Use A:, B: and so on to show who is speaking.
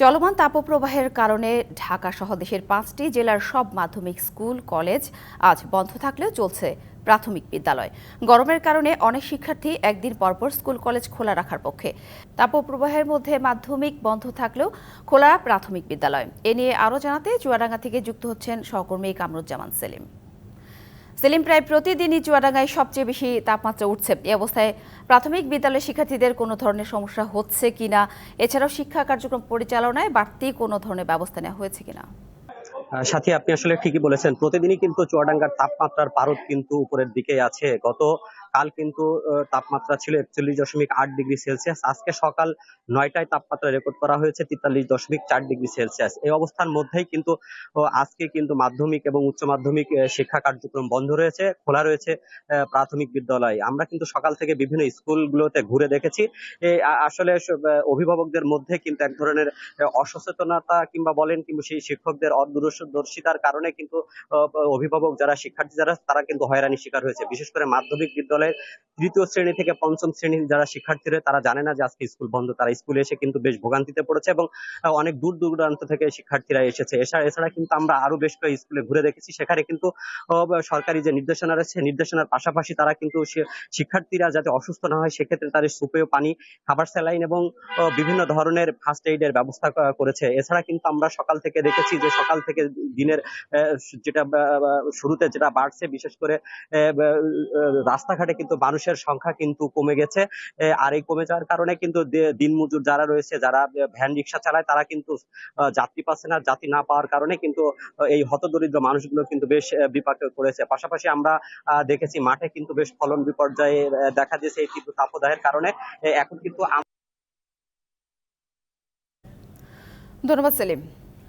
A: চলমান তাপপ্রবাহের কারণে ঢাকা সহ দেশের পাঁচটি জেলার সব মাধ্যমিক স্কুল, কলেজ আজ বন্ধ থাকলেও চলছে প্রাথমিক বিদ্যালয়। গরমের কারণে অনেক শিক্ষার্থী একদিন পরপর স্কুল, কলেজ খোলা রাখার পক্ষে। তাপপ্রবাহের মধ্যে মাধ্যমিক বন্ধ থাকলেও খোলা প্রাথমিক বিদ্যালয়। এ নিয়ে আরও জানাতে চুয়াডাঙ্গা থেকে যুক্ত হচ্ছেন সহকর্মী কামরুজ্জামান সেলিম। সেলিম প্রায় প্রতিদিনই চুয়াডাঙ্গায় সবচেয়ে বেশি তাপমাত্রা উঠছে। এই অবস্থায় প্রাথমিক বিদ্যালয়ের শিক্ষার্থীদের কোনো ধরনের সমস্যা হচ্ছে কিনা? এছাড়াও শিক্ষা কার্যক্রম পরিচালনায় বাড়তি কোনো ধরনের ব্যবস্থা নেওয়া হয়েছে কিনা?
B: সাথী, আপনি আসলে ঠিকই বলেছেন। প্রতিদিনই কিন্তু চুয়াডাঙ্গার তাপমাত্রার পারদ কিন্তু উপরের দিকে আছে। গত কাল কিন্তু তাপমাত্রা ছিল একচল্লিশ দশমিক আট ডিগ্রি সেলসিয়াস। আজকে সকাল নয়টায় তাপমাত্রা রেকর্ড করা হয়েছে তেতাল্লিশ দশমিক চার ডিগ্রি সেলসিয়াস। এই অবস্থার মধ্যেই কিন্তু আজকে কিন্তু মাধ্যমিক এবং উচ্চ মাধ্যমিক শিক্ষা কার্যক্রম বন্ধ রয়েছে, খোলা রয়েছে প্রাথমিক বিদ্যালয়। আমরা কিন্তু সকাল থেকে বিভিন্ন স্কুলগুলোতে ঘুরে দেখেছি। আসলে অভিভাবকদের মধ্যে কিন্তু এক ধরনের অসচেতনতা কিংবা বলেন কিংবা সেই শিক্ষকদের অদূরদর্শিতার কারণে কিন্তু অভিভাবক যারা, শিক্ষার্থী যারা, তারা কিন্তু হয়রানির শিকার হয়েছে। বিশেষ করে মাধ্যমিক বিদ্যালয়ের তৃতীয় শ্রেণি থেকে পঞ্চম শ্রেণির যারা শিক্ষার্থীরা, তারা জানে না যে আজকে স্কুল বন্ধ, তারা স্কুলে এসে কিন্তু বেশ ভোগান্তিতে পড়েছে এবং অনেক দূর দূরান্ত থেকে শিক্ষার্থীরা এসেছে। এছাড়া কিন্তু আমরা আরও বেশ কয়েক স্কুলে ঘুরে দেখেছি। সেখানে কিন্তু সরকারি যে নির্দেশনা রয়েছে, নির্দেশনার পাশাপাশি তারা কিন্তু শিক্ষার্থীরা যাতে অসুস্থ না হয়, সেক্ষেত্রে তাদের সুপেয় পানি, খাবার স্যালাইন এবং বিভিন্ন ধরনের ফার্স্ট এইড এর ব্যবস্থা করেছে। এছাড়া কিন্তু আমরা সকাল থেকে দেখেছি যে সকাল থেকে দিনের যেটা শুরুতে যেটা বাড়ছে, বিশেষ করে রাস্তাঘাটে কিন্তু মানুষের সংখ্যা কিন্তু কমে গেছে। আর এই কমে যাওয়ার কারণে কিন্তু দিনমজুর যারা রয়েছে, যারা ভ্যান রিক্সা চালায়, তারা কিন্তু যাত্রী পাচ্ছে না, যাত্রী না পাওয়ার কারণে কিন্তু এই হতদরিদ্র মানুষগুলো কিন্তু বেশ বিপাকে পড়েছে। পাশাপাশি আমরা দেখেছি মাঠে কিন্তু বেশ ফলন বিপর্যয়ে দেখা দিয়েছে এই তীব্র তাপদাহের কারণে। এখন কিন্তু
A: ধন্যবাদ, সেলিম।